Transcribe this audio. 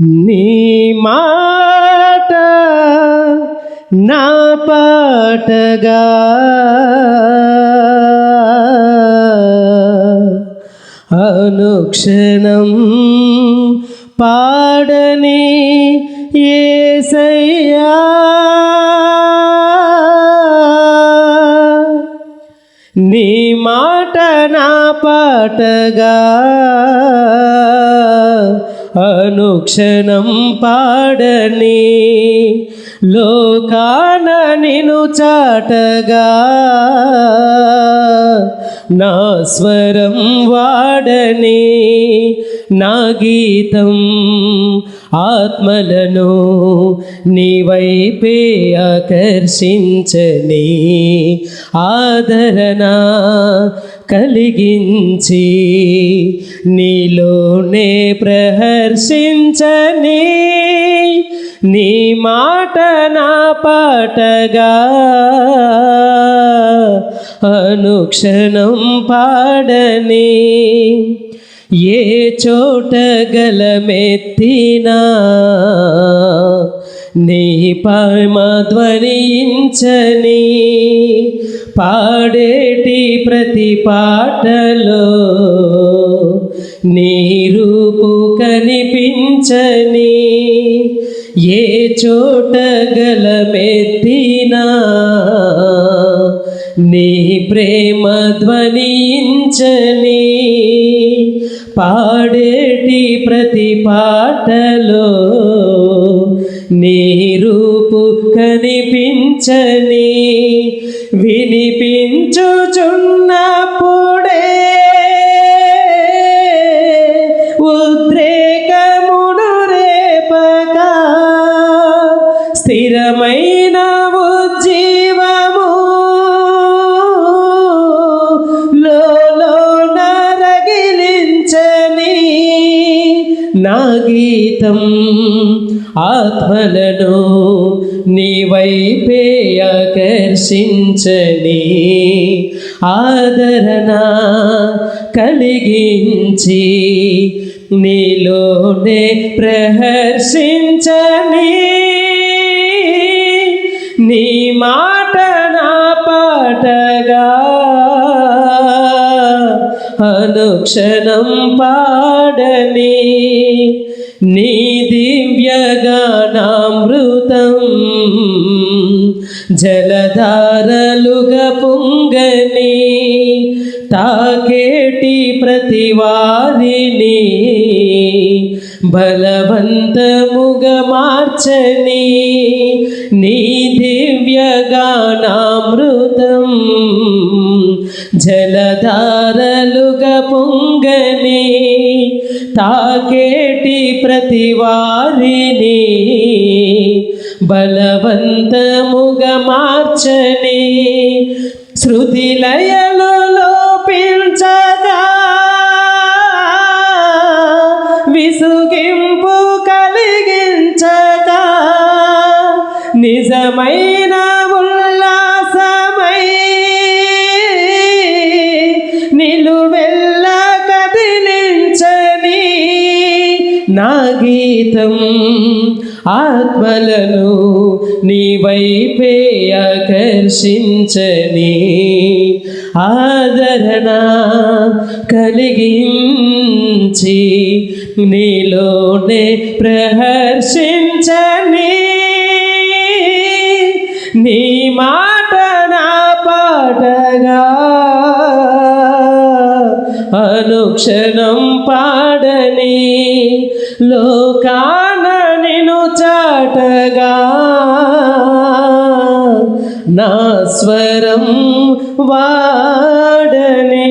నీ మాట నా పాటగా. అనుక్షణం పాడని ఏసయ్యా. నీ మాట నా పాటగా. అనుక్షణం పాడని లోకాన నిను చాటగా నా స్వరం వాడని నా గీతం ఆత్మలను నీ వైపే ఆకర్షించని ఆదరణ కలిగించి నీలోనే ప్రహర్షించని నీ మాట నా పాటగా అనుక్షణం పాడని ఏ చోట గలమెత్తినా నీ పరమ ధ్వనించని పాడేటి ప్రతి పాటలో నీ రూపు కనిపించని ఏ చోట గలమెత్తినా నీ ప్రేమ ధ్వనించని పాడేటి ప్రతి పాటలో నీ రూపు కనిపించని వినిపించుచున్నప్పుడే గీతం ఆత్మలను నీ వైపే ఆకర్షించని ఆదరణ కలిగించి నీలోనే ప్రహర్షించని క్షణం పాడని నీ దివ్యగానామృతం జలధారలుగా పొంగని తాకేటి ప్రతివారిని బలవంతముగా మార్చని నీ దివ్యగానామృతం జలధారలుగా పొంగని తాకేటి ప్రతి వారిని బలవంతముగా మార్చని శృతి లయలు లోపించగా విసుగింపు కలిగించగా నిజమైన గీతం ఆత్మలను నీ వైపే ఆకర్షించని ఆదరణ కలిగించి నీలోనే ప్రహర్షించని నీ మాట నా పాటగా అనుక్షణం పాడని లోకాన నిను చాటగా. నా స్వరం వాడని